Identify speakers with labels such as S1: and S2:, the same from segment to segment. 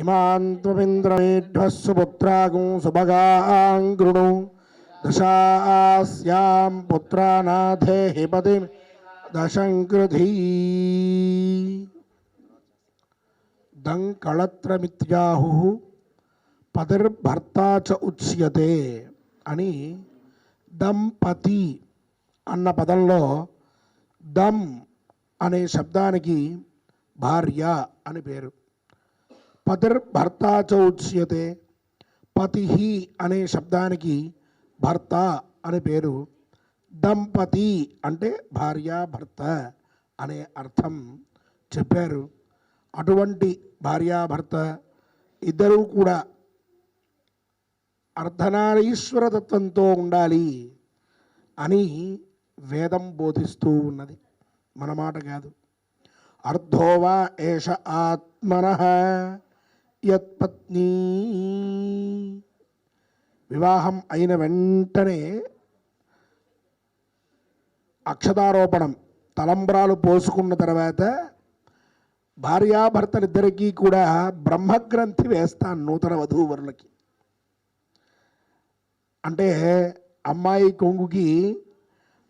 S1: ఇమాన్ త్వమింద్రమేఢ్వः సుపుత్రాగుం సుభగాంగృణు దశాస్యాం పుత్రానాథే హిపతి దశంకృధీ దంకళత్రమిత్యాహు పదిర్భర్త చ ఉచ్యతే అని దంపతి అన్న పదంలో దమ్ అనే శబ్దానికి భార్య అని పేరు। పదర్ భర్త చౌచ్యతే పతిహి అనే శబ్దానికి భర్త అని పేరు దంపతి అంటే భార్య భర్త అనే అర్థం చెప్పారు. అటువంటి భార్యాభర్త ఇద్దరూ కూడా అర్ధనారీశ్వరతత్వంతో ఉండాలి అని వేదం బోధిస్తూ ఉన్నది. మన మాట కాదు. అర్ధోవా ఏష ఆత్మన యత్పత్ని. వివాహం అయిన వెంటనే అక్షతారోపణం తలంబ్రాలు పోసుకున్న తర్వాత భార్యాభర్తలిద్దరికీ కూడా బ్రహ్మగ్రంథి వేస్తాను నూతన వధూవరులకి. అంటే అమ్మాయి కొంగుకి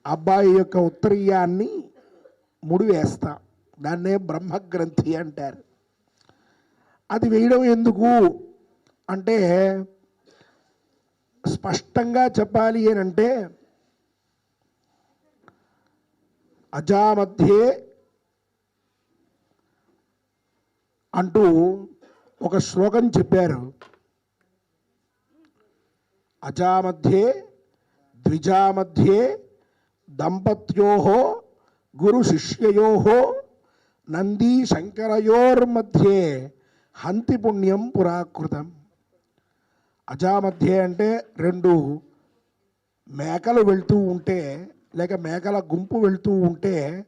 S1: అబ్బాయి యొక్క ఉత్తరీయాన్ని ముడివేస్తా. దాన్నే బ్రహ్మగ్రంథి అంటారు. అది వేయడం ఎందుకు? అంటే స్పష్టంగా చెప్పాలి అంటే అజామధ్యే అంటూ ఒక శ్లోకం చెప్పారు. అజామధ్యే ద్విజామధ్యే దంపత్యో గురు శిష్యయో నందీ శంకరయోర్మధ్యే హంతి పుణ్యం పురాకృతం. అజామధ్యే అంటే రెండు మేకలు వెళ్తూ ఉంటే లేక మేకల గుంపు వెళ్తూ ఉంటే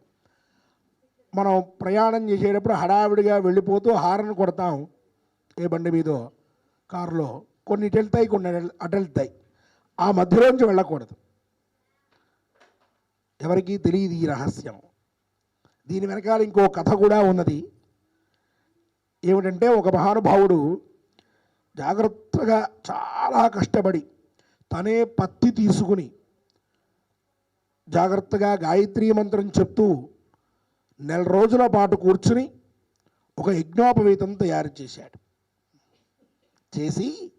S1: మనం ప్రయాణం చేసేటప్పుడు హడావిడిగా వెళ్ళిపోతూ హారన్ కొడతాం ఏ బండి మీదో కారులో. కొన్ని ఇటెళ్తాయి వెళ్తాయి కొన్ని అటు- అటు వెళ్తాయి ఆ మధ్యలోంచి వెళ్ళకూడదు. ఎవరికీ తెలియదు ఈ రహస్యం. దీని వెనకాల ఇంకో కథ కూడా ఉన్నది. ఏమిటంటే ఒక మహానుభావుడు జాగ్రత్తగా చాలా కష్టపడి తనే పత్తి తీసుకుని జాగ్రత్తగా గాయత్రీ మంత్రం చెప్తూ నెల రోజుల పాటు కూర్చుని ఒక యజ్ఞోపవీతం తయారు చేశాడు. చేసి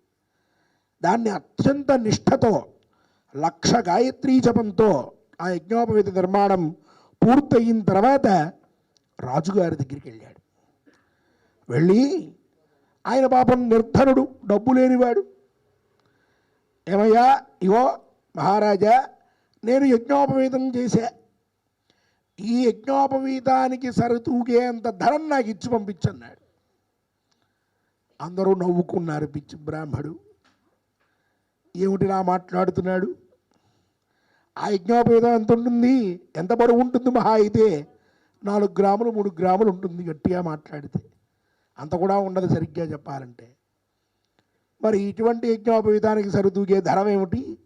S1: దాన్ని అత్యంత నిష్ఠతో లక్ష గాయత్రీ జపంతో ఆ యజ్ఞోపవీత నిర్మాణం పూర్తయిన తర్వాత రాజుగారి దగ్గరికి వెళ్ళాడు. వెళ్ళి ఆయన పాపం నిర్ధనుడు డబ్బు లేనివాడు. ఏమయ్యా? ఇవో మహారాజా నేను యజ్ఞోపవీతం చేశా. ఈ యజ్ఞోపవీతానికి సరితూగేంత ధనం నాకు ఇచ్చి పంపించన్నాడు. అందరూ నవ్వుకున్నారు పిచ్చి బ్రాహ్మడు. ఏమిటిలా మాట్లాడుతున్నాడు? ఆ యజ్ఞోపవీతం ఎంత ఉంటుంది? ఎంత బరువు ఉంటుంది మహా అయితే? నాలుగు గ్రాములు మూడు గ్రాములు ఉంటుంది గట్టిగా మాట్లాడితే. అంత కూడా ఉండదు సరిగ్గా చెప్పాలంటే. మరి ఇటువంటి యజ్ఞోపవీతానికి సరితూగే ధరం ఏమిటి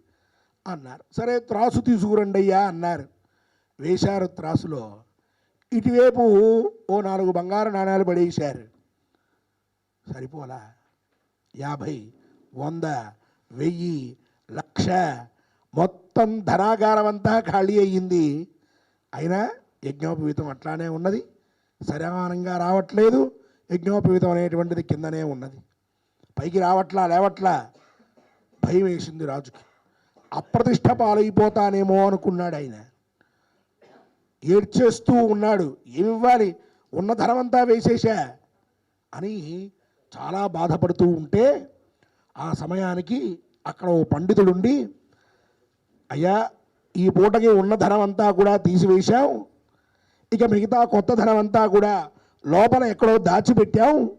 S1: అన్నారు. సరే త్రాసు తీసుకురండి అయ్యా అన్నారు. వేశారు త్రాసులో. ఇటువైపు ఓ నాలుగు బంగారు నాణ్యాలు పడేశారు. సరిపోలా? యాభై వంద వెయ్యి లక్ష. మొత్తం ధనాగారం అంతా ఖాళీ అయ్యింది. అయినా యజ్ఞోపవీతం అట్లానే ఉన్నది. సరమానంగా రావట్లేదు. యజ్ఞోపవీతం అనేటువంటిది కిందనే ఉన్నది. పైకి రావట్లా లేవట్లా? భయం వేసింది రాజుకి. అప్రతిష్ట పాలైపోతానేమో అనుకున్నాడు ఆయన. ఏడ్చేస్తూ ఉన్నాడు. ఏమివ్వాలి? ఉన్న ధనమంతా వేసేసా అని చాలా బాధపడుతూ ఉంటే ఆ సమయానికి అక్కడ ఓ పండితుడుండి అయ్యా ఈ పూటకి ఉన్న ధనం అంతా కూడా తీసివేశాం ఇక మిగతా కొత్త ధనం అంతా కూడా లోపల ఎక్కడో దాచిపెట్టాం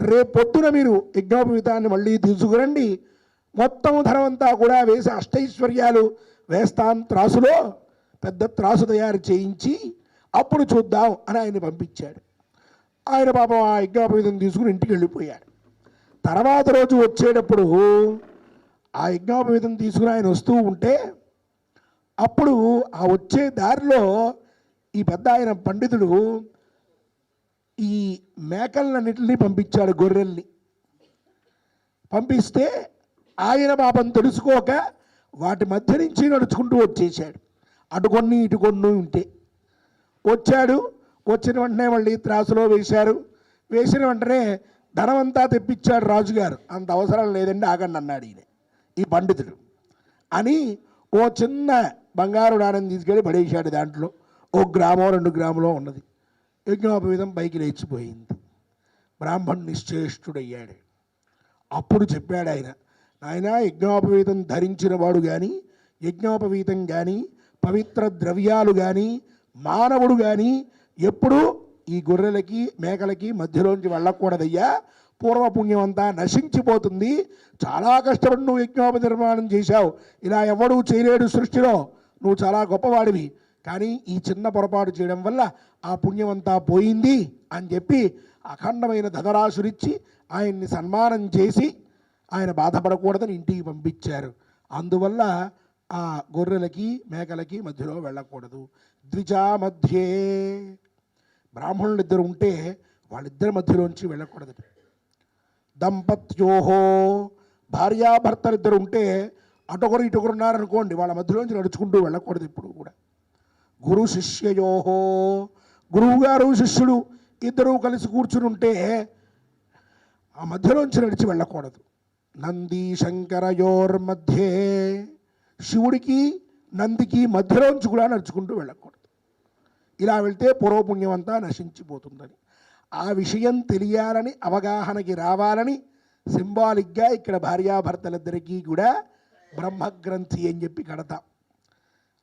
S1: రేపు పొద్దున మీరు యజ్ఞోపవీతాన్ని మళ్ళీ తీసుకురండి. మొత్తం ధనమంతా కూడా వేసి అష్టైశ్వర్యాలు వేస్తాం త్రాసులో. పెద్ద త్రాసు తయారు చేయించి అప్పుడు చూద్దాం అని ఆయన పంపించాడు. ఆయన పాపం ఆ యజ్ఞోపవీతం తీసుకుని ఇంటికి వెళ్ళిపోయాడు. తర్వాత రోజు వచ్చేటప్పుడు ఆ యజ్ఞోపవీతం తీసుకుని ఆయన వస్తూ ఉంటే అప్పుడు ఆ వచ్చే దారిలో ఈ పెద్ద ఆయన పండితుడు ఈ మేకలన్నిటిని పంపించాడు గొర్రెల్ని. పంపిస్తే ఆయన పాపం తెలుసుకోక వాటి మధ్య నుంచి నడుచుకుంటూ వచ్చేసాడు అటు కొన్ని ఇటు కొన్ని ఉంటే. వచ్చాడు వచ్చిన వెంటనే మళ్ళీ త్రాసులో వేశారు. వేసిన వెంటనే ధనమంతా తెప్పించాడు రాజుగారు. అంత అవసరం లేదండి ఆగండి అన్నాడు ఈయన ఈ పండితుడు అని ఓ చిన్న బంగారు నాణ్యం తీసుకెళ్ళి పడేశాడు దాంట్లో. ఓ గ్రామం రెండు గ్రాములో ఉన్నది. యజ్ఞోపవీతం పైకి లేచిపోయింది. బ్రాహ్మణ్ నిశ్చేష్టుడయ్యాడు. అప్పుడు చెప్పాడు ఆయన నాయన యజ్ఞోపవీతం ధరించిన వాడు కానీ యజ్ఞోపవీతం కానీ పవిత్ర ద్రవ్యాలు కానీ మానవుడు కానీ ఎప్పుడూ ఈ గొర్రెలకి మేకలకి మధ్యలోంచి వెళ్ళకూడదయ్యా. పూర్వపుణ్యం అంతా నశించిపోతుంది. చాలా కష్టపడి నువ్వు యజ్ఞోప నిర్మాణం చేశావు. ఇలా ఎవడూ చేయలేడు సృష్టిలో. నువ్వు చాలా గొప్పవాడివి. కానీ ఈ చిన్న పొరపాటు చేయడం వల్ల ఆ పుణ్యం అంతా పోయింది అని చెప్పి అఖండమైన ధనరాశులిచ్చి ఆయన్ని సన్మానం చేసి ఆయన బాధపడకూడదని ఇంటికి పంపించారు. అందువల్ల ఆ గొర్రెలకి మేకలకి మధ్యలో వెళ్ళకూడదు. ద్విజా మధ్యే. బ్రాహ్మణులు ఇద్దరు ఉంటే వాళ్ళిద్దరి మధ్యలోంచి వెళ్ళకూడదు. దంపత్యోహో. భార్యాభర్తలు ఇద్దరు ఉంటే అటొకరు ఇటొకరు ఉన్నారనుకోండి వాళ్ళ మధ్యలోంచి నడుచుకుంటూ వెళ్ళకూడదు ఇప్పుడు కూడా. గురు శిష్యయోహో గురువుగారు శిష్యుడు ఇద్దరూ కలిసి కూర్చుని ఉంటే ఆ మధ్యలోంచి నడిచి వెళ్ళకూడదు. నంది శంకరయోర్ మధ్యే శివుడికి నందికి మధ్యలోంచి కూడా నడుచుకుంటూ వెళ్ళకూడదు. ఇలా వెళ్తే పూర్వపుణ్యం అంతా నశించిపోతుందని. ఆ విషయం తెలియాలని అవగాహనకి రావాలని సింబాలిక్గా ఇక్కడ భార్యాభర్తలిద్దరికీ కూడా బ్రహ్మగ్రంథి అని చెప్పి కడతాం.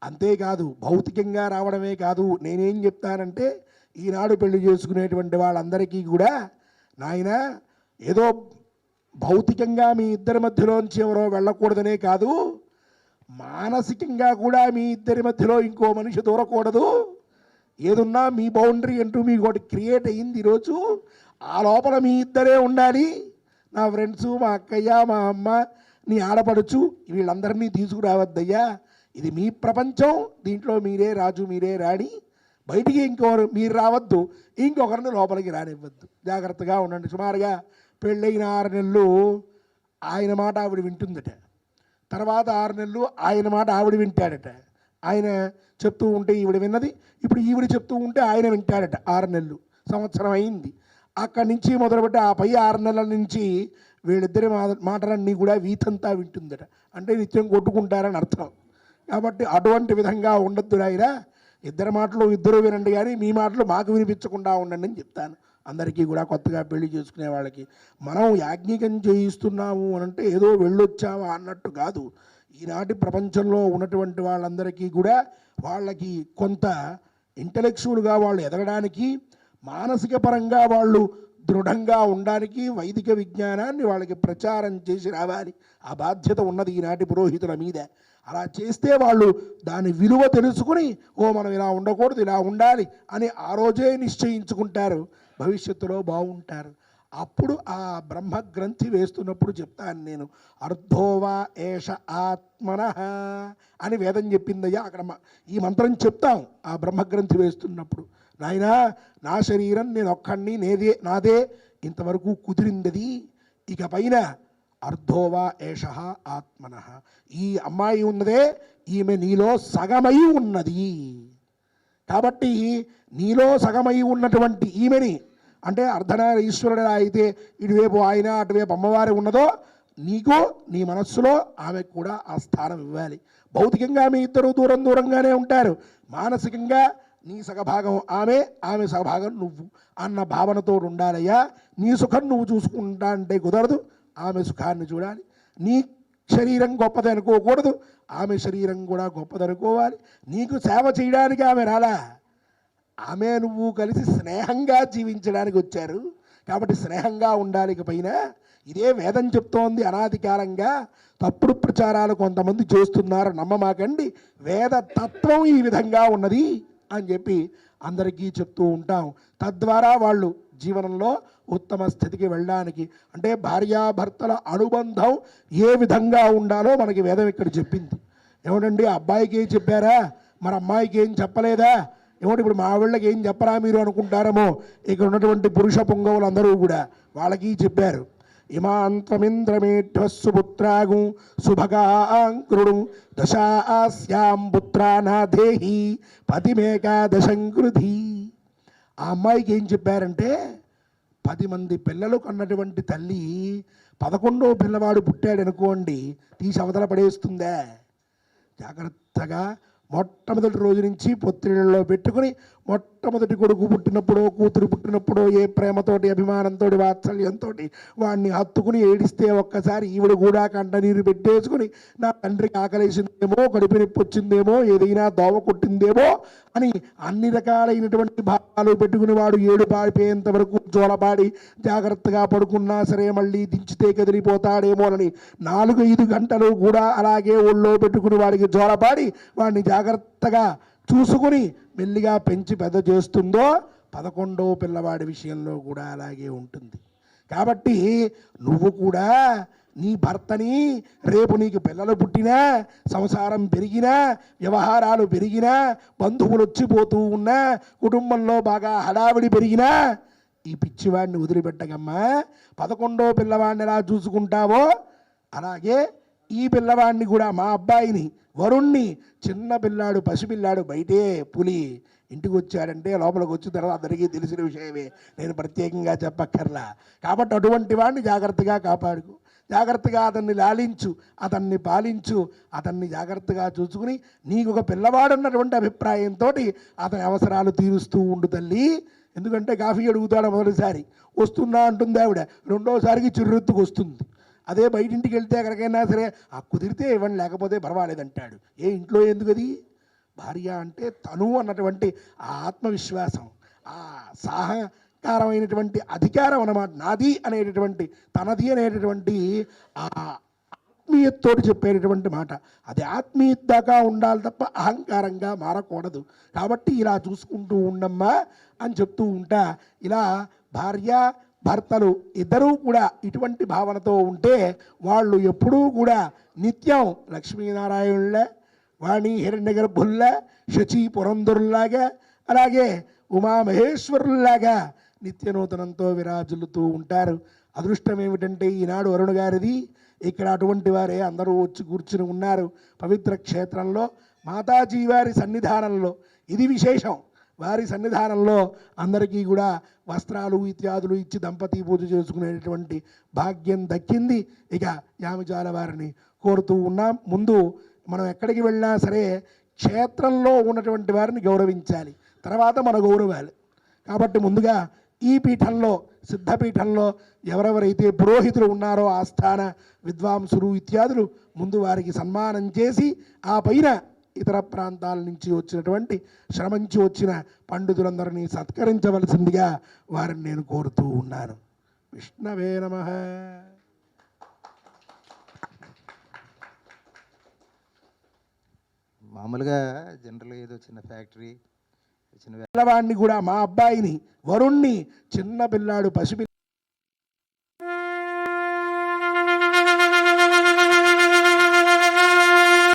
S1: అంతేకాదు భౌతికంగా రావడమే కాదు నేనేం చెప్తానంటే ఈనాడు పెళ్ళి చేసుకునేటువంటి వాళ్ళందరికీ కూడా నాయన ఏదో భౌతికంగా మీ ఇద్దరి మధ్యలోంచి ఎవరో వెళ్ళకూడదనే కాదు మానసికంగా కూడా మీ ఇద్దరి మధ్యలో ఇంకో మనిషి దూరకూడదు ఏదున్నా మీ బౌండరీ అంటూ మీకు ఒకటి క్రియేట్ అయ్యింది ఈరోజు ఆ లోపల మీ ఇద్దరే ఉండాలి. నా ఫ్రెండ్స్ మా అక్కయ్య మా అమ్మ నీ ఆడపడుచు వీళ్ళందరినీ తీసుకురావద్దయ్యా. ఇది మీ ప్రపంచం దీంట్లో మీరే రాజు మీరే రాణి. బయటికి ఇంకొకరు మీరు రావద్దు. ఇంకొకరిని లోపలికి రానివ్వద్దు. జాగ్రత్తగా ఉండండి. సుమారుగా పెళ్ళైన ఆరు నెలలు ఆయన మాట ఆవిడ వింటుందట. తర్వాత ఆరు నెలలు ఆయన మాట ఆవిడ వింటాడట. ఆయన చెప్తూ ఉంటే ఈవిడ విన్నది. ఇప్పుడు ఈవిడ చెప్తూ ఉంటే ఆయన వింటాడట ఆరు నెలలు. సంవత్సరం అయింది. అక్కడి నుంచి మొదలుపెట్టి ఆ పై ఆరు నెలల నుంచి వీళ్ళిద్దరి మాటలన్నీ కూడా వీతంతా వింటుందట. అంటే నిత్యం కొట్టుకుంటారని అర్థం. కాబట్టి అటువంటి విధంగా ఉండొద్దు ఆయన ఇద్దరి మాటలు ఇద్దరు వినండి కానీ మీ మాటలు మాకు వినిపించకుండా ఉండండి అని చెప్తాను. అందరికీ కూడా కొత్తగా పెళ్ళి చేసుకునే వాళ్ళకి. మనం యాజ్ఞికం చేయిస్తున్నాము అని అంటే ఏదో వెళ్ళొచ్చామా అన్నట్టు కాదు. ఈనాటి ప్రపంచంలో ఉన్నటువంటి వాళ్ళందరికీ కూడా వాళ్ళకి కొంత ఇంటలెక్చువల్గా వాళ్ళు ఎదగడానికి మానసిక పరంగా వాళ్ళు దృఢంగా ఉండడానికి వైదిక విజ్ఞానాన్ని వాళ్ళకి ప్రచారం చేసి రావాలి. ఆ బాధ్యత ఉన్నది ఈనాటి పురోహితుల మీద. అలా చేస్తే వాళ్ళు దాని విలువ తెలుసుకుని ఓ మనం ఇలా ఉండకూడదు ఇలా ఉండాలి అని ఆ రోజే నిశ్చయించుకుంటారు. భవిష్యత్తులో బాగుంటారు. అప్పుడు ఆ బ్రహ్మ గ్రంథి వేస్తున్నప్పుడు చెప్తాను నేను అర్ధోవా ఏష ఆత్మన అని వేదం చెప్పిందయ్యా. అక్కడ ఈ మంత్రం చెప్తాం ఆ బ్రహ్మగ్రంథి వేస్తున్నప్పుడు. నాయనా నా శరీరం నేను ఒక్కడిని నేదే నాదే ఇంతవరకు కుదిరిందది. ఇక పైన అర్ధోవా ఏష ఆత్మన. ఈ అమ్మాయి ఉన్నదే ఈమె నీలో సగమై ఉన్నది. కాబట్టి నీలో సగమై ఉన్నటువంటి ఈమెని అంటే అర్ధనార ఈశ్వరుడు అయితే ఇటువైపు ఆయన అటువైపు అమ్మవారి ఉన్నదో నీకు నీ మనస్సులో ఆమెకు కూడా ఆ స్థానం ఇవ్వాలి. భౌతికంగా మీ ఇద్దరు దూరం దూరంగానే ఉంటారు. మానసికంగా నీ సగభాగం ఆమె ఆమె సగభాగం నువ్వు అన్న భావనతో ఉండాలయ్యా నీ సుఖం నువ్వు చూసుకుంటా అంటే కుదరదు. ఆమె సుఖాన్ని చూడాలి. నీ శరీరం గొప్పది అనుకోకూడదు. ఆమె శరీరం కూడా గొప్పది అనుకోవాలి. నీకు సేవ చేయడానికి ఆమె రాలా. ఆమె నువ్వు కలిసి స్నేహంగా జీవించడానికి వచ్చారు. కాబట్టి స్నేహంగా ఉండాలి పైన ఇదే వేదం చెప్తోంది అనాధికారంగా. తప్పుడు ప్రచారాలు కొంతమంది చేస్తున్నారు. నమ్మమాకండి. వేద తత్వం ఈ విధంగా ఉన్నది అని చెప్పి అందరికీ చెప్తూ ఉంటాం. తద్వారా వాళ్ళు జీవనంలో ఉత్తమ స్థితికి వెళ్ళడానికి. అంటే భార్యాభర్తల అనుబంధం ఏ విధంగా ఉండాలో మనకి వేదం ఇక్కడ చెప్పింది. ఏమిటండి అబ్బాయికి ఏం చెప్పారా? మరి అమ్మాయికి ఏం చెప్పలేదా? ఏమిటి ఇప్పుడు మా వాళ్ళకి ఏం చెప్పరా మీరు అనుకుంటారేమో? ఇక్కడ ఉన్నటువంటి పురుష పొంగవులు అందరూ కూడా వాళ్ళకి చెప్పారు. ఇమాంతమింద్రమేఠస్సు పుత్రాగు సుభగాంకృడు దశాస్యాం పుత్రానాథేహి పతిమేకాదశంకృధి ఆ అమ్మాయికి ఏం చెప్పారంటే పది మంది పిల్లలు కన్నటువంటి తల్లి పదకొండో పిల్లవాడు పుట్టాడు అనుకోండి తీసి అవతల పడేస్తుందా. జాగ్రత్తగా మొట్టమొదటి రోజు నుంచి పొత్తిళ్ళలో పెట్టుకుని మొట్టమొదటి కొడుకు పుట్టినప్పుడో కూతురు పుట్టినప్పుడో ఏ ప్రేమతోటి అభిమానంతో వాత్సల్యంతో వాడిని హత్తుకుని ఏడిస్తే ఒక్కసారి ఈవిడ కూడా కంట నీరు పెట్టేసుకుని నా తండ్రికి ఆకలేసిందేమో కడుపు నొప్పి వచ్చిందేమో ఏదైనా దోమ కొట్టిందేమో అని అన్ని రకాలైనటువంటి భావాలు పెట్టుకుని వాడు ఏడు పాడిపోయేంత వరకు జోలపాడి జాగ్రత్తగా పడుకున్నా సరే మళ్ళీ దించితే కదిలిపోతాడేమోనని నాలుగు ఐదు గంటలు కూడా అలాగే ఒళ్ళో పెట్టుకుని వాడికి జోలపాడి వాడిని జాగ్రత్తగా చూసుకుని మెల్లిగా పెంచి పెద్ద చేస్తుందో పదకొండో పిల్లవాడి విషయంలో కూడా అలాగే ఉంటుంది. కాబట్టి నువ్వు కూడా నీ భర్తని రేపు నీకు పిల్లలు పుట్టినా సంసారం పెరిగినా వ్యవహారాలు పెరిగినా బంధువులు వచ్చిపోతూ ఉన్నా కుటుంబంలో బాగా హడావిడి పెరిగినా ఈ పిచ్చివాడిని వదిలిపెట్టగమ్మా పదకొండో పిల్లవాడిని ఎలా చూసుకుంటావో అలాగే ఈ పిల్లవాడిని కూడా మా అబ్బాయిని వరుణ్ణి చిన్న పిల్లాడు పసిపిల్లాడు బయటే పులి ఇంటికి వచ్చాడంటే లోపలికి వచ్చిన తర్వాత అందరికీ తెలిసిన విషయమే. నేను ప్రత్యేకంగా చెప్పక్కర్లా. కాబట్టి అటువంటి వాడిని జాగ్రత్తగా కాపాడుకు. జాగ్రత్తగా అతన్ని లాలించు అతన్ని పాలించు అతన్ని జాగ్రత్తగా చూసుకుని నీకు ఒక పిల్లవాడు ఉన్నటువంటి అభిప్రాయంతో అతని అవసరాలు తీరుస్తూ ఉండు తల్లి. ఎందుకంటే కాఫీ అడుగుతాడు మొదటిసారి. వస్తున్నా అంటుంది ఆవిడ. రెండోసారికి చిర్రెత్తుకు వస్తుంది అదే బయటింటికి వెళ్తే ఎక్కడికైనా సరే ఆ కుదిరితే ఇవ్వండి లేకపోతే పర్వాలేదంటాడు ఏ ఇంట్లో ఎందుకు అది? భార్య అంటే తను అన్నటువంటి ఆ ఆత్మవిశ్వాసం ఆ సాహకారమైనటువంటి అధికారం అన్నమాట నాది అనేటటువంటి తనది అనేటటువంటి ఆ ఆత్మీయతతోటి చెప్పేటటువంటి మాట. అది ఆత్మీయత దాకా ఉండాలి తప్ప అహంకారంగా మారకూడదు. కాబట్టి ఇలా చూసుకుంటూ ఉండమ్మా అని చెప్తూ ఉంటా. ఇలా భార్య భర్తలు ఇద్దరూ కూడా ఇటువంటి భావనతో ఉంటే వాళ్ళు ఎప్పుడూ కూడా నిత్యం లక్ష్మీనారాయణుల వాణి హిరణ్యగర్భుల్లా శచి పురంధరుల్లాగా అలాగే ఉమామహేశ్వరుల్లాగా నిత్యనూతనంతో విరాజులుతూ ఉంటారు. అదృష్టం ఏమిటంటే ఈనాడు వరుణ గారిది ఇక్కడ అటువంటి వారే అందరూ వచ్చి కూర్చుని ఉన్నారు పవిత్ర క్షేత్రంలో మాతాజీ వారి సన్నిధానంలో. ఇది విశేషం. వారి సన్నిధానంలో అందరికీ కూడా వస్త్రాలు ఇత్యాదులు ఇచ్చి దంపతి పూజ చేసుకునేటటువంటి భాగ్యం దక్కింది. ఇక యామజాల వారిని కోరుతూ ఉన్నాం. ముందు మనం ఎక్కడికి వెళ్ళినా సరే క్షేత్రంలో ఉన్నటువంటి వారిని గౌరవించాలి. తర్వాత మన గౌరవాలు. కాబట్టి ముందుగా ఈ పీఠంలో సిద్ధపీఠంలో ఎవరెవరైతే పురోహితులు ఉన్నారో ఆస్థాన విద్వాంసులు ఇత్యాదులు ముందు వారికి సన్మానం చేసి ఆ పైన ఇతర ప్రాంతాల నుంచి వచ్చినటువంటి శ్రమించి వచ్చిన పండితులందరినీ సత్కరించవలసిందిగా వారిని నేను కోరుతూ ఉన్నాను. విష్ణవే నమ.
S2: మామూలుగా జనరల్గా ఏదో చిన్న ఫ్యాక్టరీ చిన్న
S1: పిల్లవాడిని కూడా మా అబ్బాయిని వరుణ్ణి చిన్న పిల్లాడు పసిపి